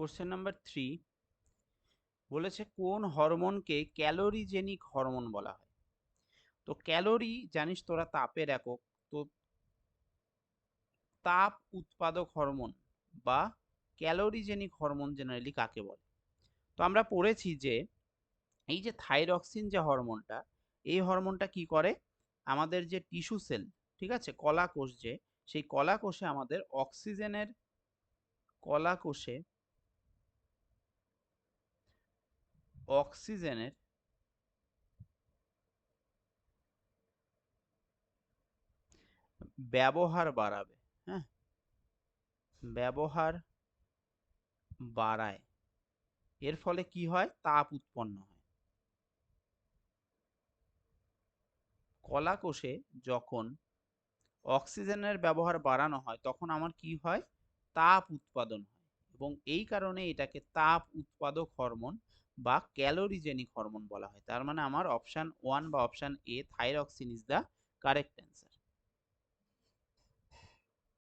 Question number three বলেছে কোন হরমোনকে calorigenic hormone বলা হয়? তো ক্যালোরি জানিস তোরা তাপের একক, তো তাপ উৎপাদক হরমোন বা ক্যালোরিজেনিক হরমোন জেনারেলি কাকে বলে? তো আমরা পড়েছি যে এই যে থাইরক্সিন যে হরমোনটা, এই হরমোনটা কি করে? আমাদের যে টিস্যু সেল, ঠিক আছে? কলা কোষ যে, সেই কলা কোষে আমাদের অক্সিজেনের কলা কোষে অক্সিজেনের ব্যবহার বাড়াবে হ্যাঁ? ব্যবহার বাড়ায়। এর ফলে কি হয়? তাপ উৎপন্ন হয়। কলা কোষে যখন অক্সিজেনের ব্যবহার বাড়ানো হয়, তখন আমার কি হয়? তাপ উৎপাদন হয় এবং এই কারণে এটাকে তাপ উৎপাদক হরমোন বা ক্যালোরিজেনিক হরমোন বলা হয়। তার মানে আমার অপশান ওয়ান বা option A thyroxine is the correct answer